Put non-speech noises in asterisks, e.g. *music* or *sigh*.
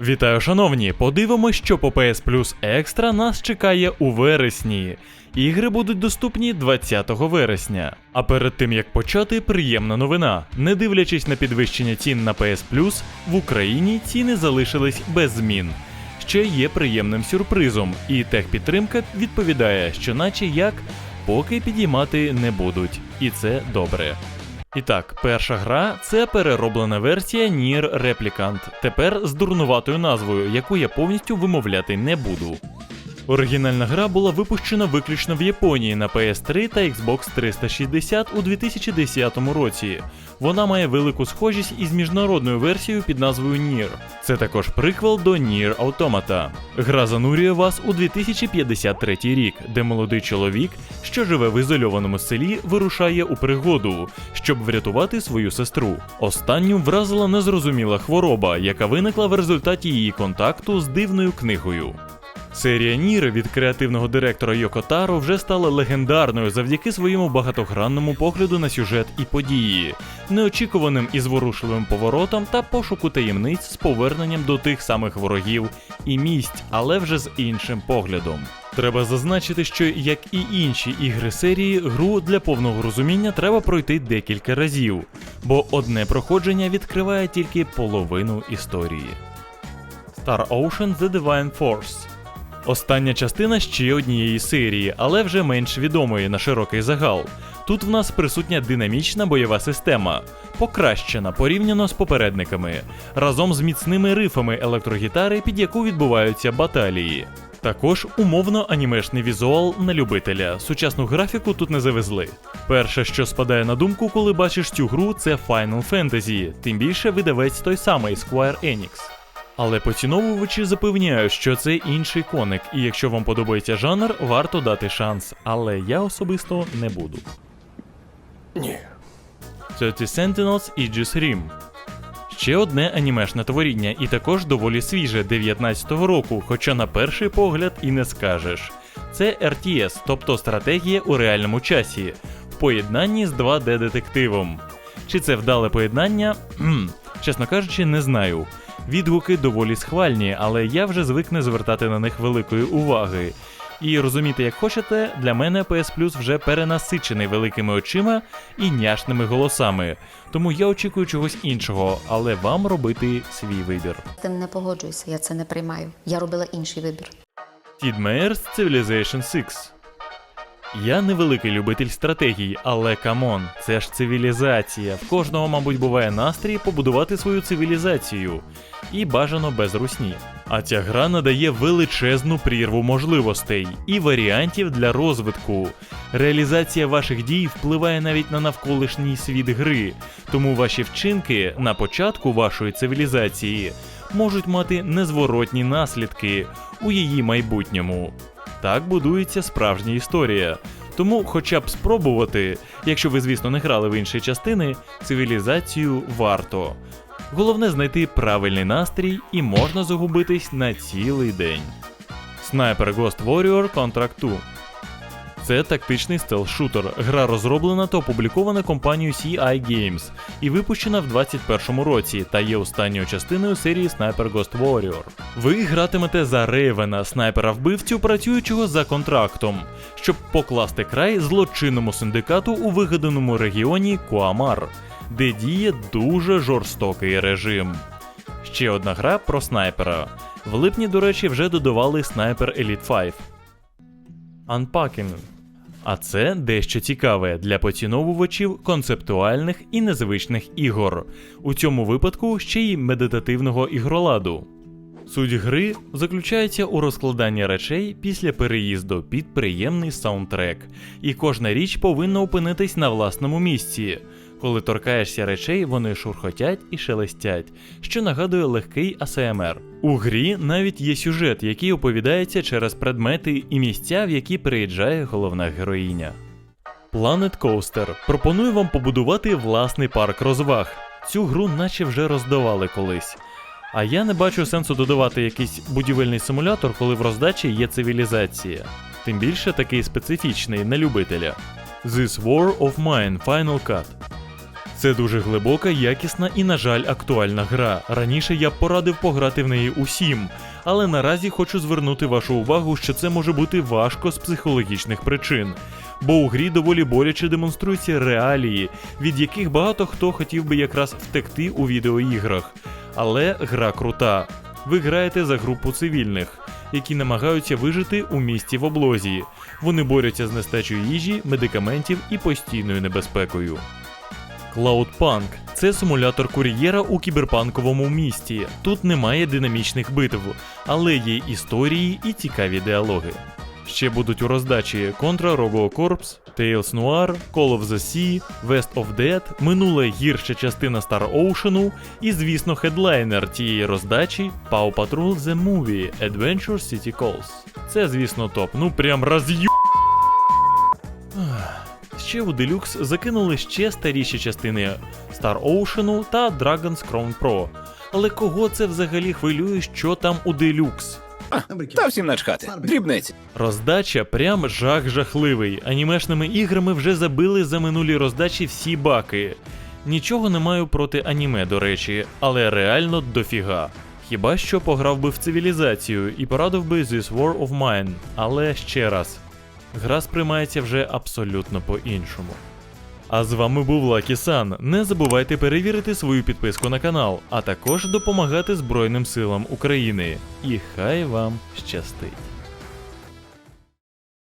Вітаю, шановні! Подивимось, що по PS Plus Extra нас чекає у вересні. Ігри будуть доступні 20 вересня. А перед тим як почати, приємна новина. Не дивлячись на підвищення цін на PS Plus, в Україні ціни залишились без змін. Що є приємним сюрпризом, і техпідтримка відповідає, що наче як поки підіймати не будуть, і це добре. І так, перша гра це перероблена версія Nier Replicant, тепер з дурнуватою назвою, яку я повністю вимовляти не буду. Оригінальна гра була випущена виключно в Японії на PS3 та Xbox 360 у 2010 році. Вона має велику схожість із міжнародною версією під назвою Nier. Це також приквел до Nier Automata. Гра занурює вас у 2053 рік, де молодий чоловік, що живе в ізольованому селі, вирушає у пригоду, щоб врятувати свою сестру. Останню вразила незрозуміла хвороба, яка виникла в результаті її контакту з дивною книгою. Серія Ніри від креативного директора Йоко Таро вже стала легендарною завдяки своєму багатогранному погляду на сюжет і події, неочікуваним і зворушливим поворотам та пошуку таємниць з поверненням до тих самих ворогів і місць, але вже з іншим поглядом. Треба зазначити, що як і інші ігри серії, гру для повного розуміння треба пройти декілька разів, бо одне проходження відкриває тільки половину історії. Star Ocean The Divine Force Остання частина ще однієї серії, але вже менш відомої на широкий загал. Тут в нас присутня динамічна бойова система, покращена порівняно з попередниками, разом з міцними рифами електрогітари, під яку відбуваються баталії. Також умовно анімешний візуал на любителя. Сучасну графіку тут не завезли. Перше, що спадає на думку, коли бачиш цю гру, це Final Fantasy, тим більше видавець той самий Square Enix. Але поціновувачі запевняють, що це інший коник, і якщо вам подобається жанр, варто дати шанс. Але я особисто не буду. Ні. 30 Sentinels Aegis Rim. Ще одне анімешне творіння, і також доволі свіже 19-го року, хоча на перший погляд і не скажеш. Це RTS, тобто стратегія у реальному часі, в поєднанні з 2D-детективом. Чи це вдале поєднання? *clears throat* Чесно кажучи, не знаю. Відгуки доволі схвальні, але я вже звик не звертати на них великої уваги. І розуміти, як хочете, для мене PS Plus вже перенасичений великими очима і няшними голосами. Тому я очікую чогось іншого, але вам робити свій вибір. Тим не погоджуюся, я це не приймаю. Я робила інший вибір. Sid Meier's Civilization 6 я невеликий любитель стратегій, але камон, це ж цивілізація. В кожного, мабуть, буває настрій побудувати свою цивілізацію. І бажано без русні. А ця гра надає величезну прірву можливостей і варіантів для розвитку. Реалізація ваших дій впливає навіть на навколишній світ гри, тому ваші вчинки на початку вашої цивілізації можуть мати незворотні наслідки у її майбутньому. Так будується справжня історія. Тому, хоча б спробувати, якщо ви, звісно, не грали в інші частини, цивілізацію варто. Головне знайти правильний настрій і можна загубитись на цілий день. Sniper Ghost Warrior Contract 2 це тактичний стелс-шутер. Гра розроблена та опублікована компанією CI Games і випущена в 2021 році та є останньою частиною серії Sniper Ghost Warrior. Ви гратимете за Рейвена, снайпера вбивцю, працюючого за контрактом, щоб покласти край злочинному синдикату у вигаданому регіоні Куамар, де діє дуже жорстокий режим. Ще одна гра про снайпера. В липні, до речі, вже додавали Sniper Elite 5. Unpacking. А це дещо цікаве для поціновувачів концептуальних і незвичних ігор, у цьому випадку ще й медитативного ігроладу. Суть гри заключається у розкладанні речей після переїзду під приємний саундтрек, і кожна річ повинна опинитись на власному місці. Коли торкаєшся речей, вони шурхотять і шелестять, що нагадує легкий АСМР. У грі навіть є сюжет, який оповідається через предмети і місця, в які приїжджає головна героїня. Planet Coaster пропонує вам побудувати власний парк розваг. Цю гру наче вже роздавали колись. А я не бачу сенсу додавати якийсь будівельний симулятор, коли в роздачі є цивілізація. Тим більше такий специфічний на любителя. This War of Mine Final Cut Це дуже глибока, якісна і, на жаль, актуальна гра. Раніше я б порадив пограти в неї усім, але наразі хочу звернути вашу увагу, що це може бути важко з психологічних причин. Бо у грі доволі боляче демонструються реалії, від яких багато хто хотів би якраз втекти у відеоіграх. Але гра крута. Ви граєте за групу цивільних, які намагаються вижити у місті в облозі. Вони борються з нестачею їжі, медикаментів і постійною небезпекою. Cloudpunk – це симулятор кур'єра у кіберпанковому місті. Тут немає динамічних битв, але є історії і цікаві діалоги. Ще будуть у роздачі Contra Robo Corps, Tales Noir, Call of the Sea, West of Dead, минула гірша частина Star Ocean і, звісно, хедлайнер тієї роздачі Paw Patrol The Movie Adventure City Calls. Це, звісно, топ. Ну прям роз'ю. Ще у Deluxe закинули ще старіші частини Star Ocean та Dragon's Crown Pro. Але кого це взагалі хвилює, що там у Deluxe? Та всім начхати. Дрібниці. Роздача прям жах жахливий. Анімешними іграми вже забили за минулі роздачі всі баки. Нічого не маю проти аніме, до речі, але реально дофіга. Хіба що пограв би в цивілізацію і порадив би This War of Mine, але ще раз, гра сприймається вже абсолютно по-іншому. А з вами був Лакі Сан. Не забувайте перевірити свою підписку на канал, а також допомагати Збройним силам України. І хай вам щастить!